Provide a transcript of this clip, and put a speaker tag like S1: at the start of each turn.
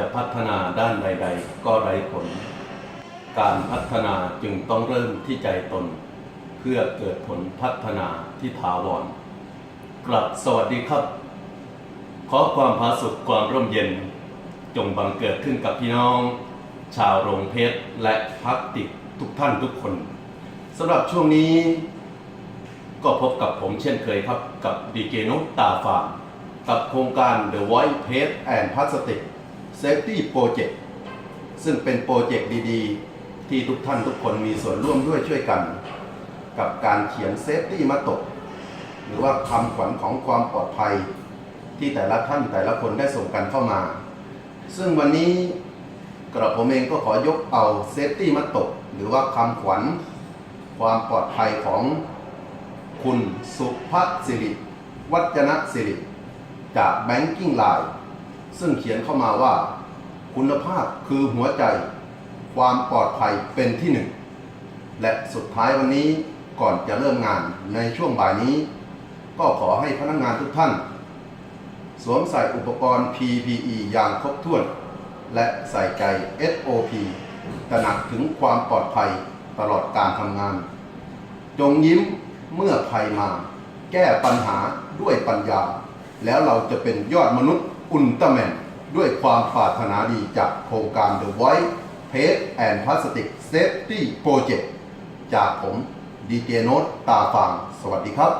S1: จะพัฒนาด้านใด ๆ ก็ไร้ผล การพัฒนาจึงต้องเริ่มที่ใจตน เพื่อเกิดผลพัฒนาที่ถาวร กลับสวัสดีครับ ขอความผาสุขความร่มเย็น จงบังเกิดขึ้นกับพี่น้อง ชาวโรงเพชรและพักติกทุกท่านทุกคนสำหรับช่วงนี้ก็พบกับผมเช่นเคยครับกับดีเจนุกตาฟาร์มกับโครงการ The Voice Paste and Plastic Safety Project ซึ่งเป็นโปรเจกต์ดีๆ ที่ทุกท่านทุกคนมีส่วนร่วมด้วยช่วยกัน กับการเขียนเซฟตี้มาตก หรือว่าคำขวัญของความปลอดภัย ที่แต่ละท่านแต่ละคนได้ส่งกันเข้ามา ซึ่งวันนี้กระผมเองก็ขอยกเอาเซฟตี้มาตก หรือว่าคำขวัญความปลอดภัยของคุณสุภสิริ วัจนะสิริ จาก Banking Line ซึ่งเขียนเข้ามาว่า คุณภาพคือหัวใจ ความปลอดภัยเป็นที่หนึ่ง และสุดท้ายวันนี้ก่อนจะเริ่มงานในช่วงบ่ายนี้ ก็ขอให้พนักงานทุกท่าน สวมใส่อุปกรณ์ PPE อย่างครบถ้วน และใส่ใจ SOP ตระหนักถึงความปลอดภัยตลอดการทำงาน จงยิ้มเมื่อภัยมา แก้ปัญหาด้วยปัญญา แล้วเราจะเป็นยอดมนุษย์ อุลตร้าแมนด้วยความปรารถนาดีจากโครงการ The White Paste and Plastic Safety Project จากผมดีเจโนตตาฟาง สวัสดีครับ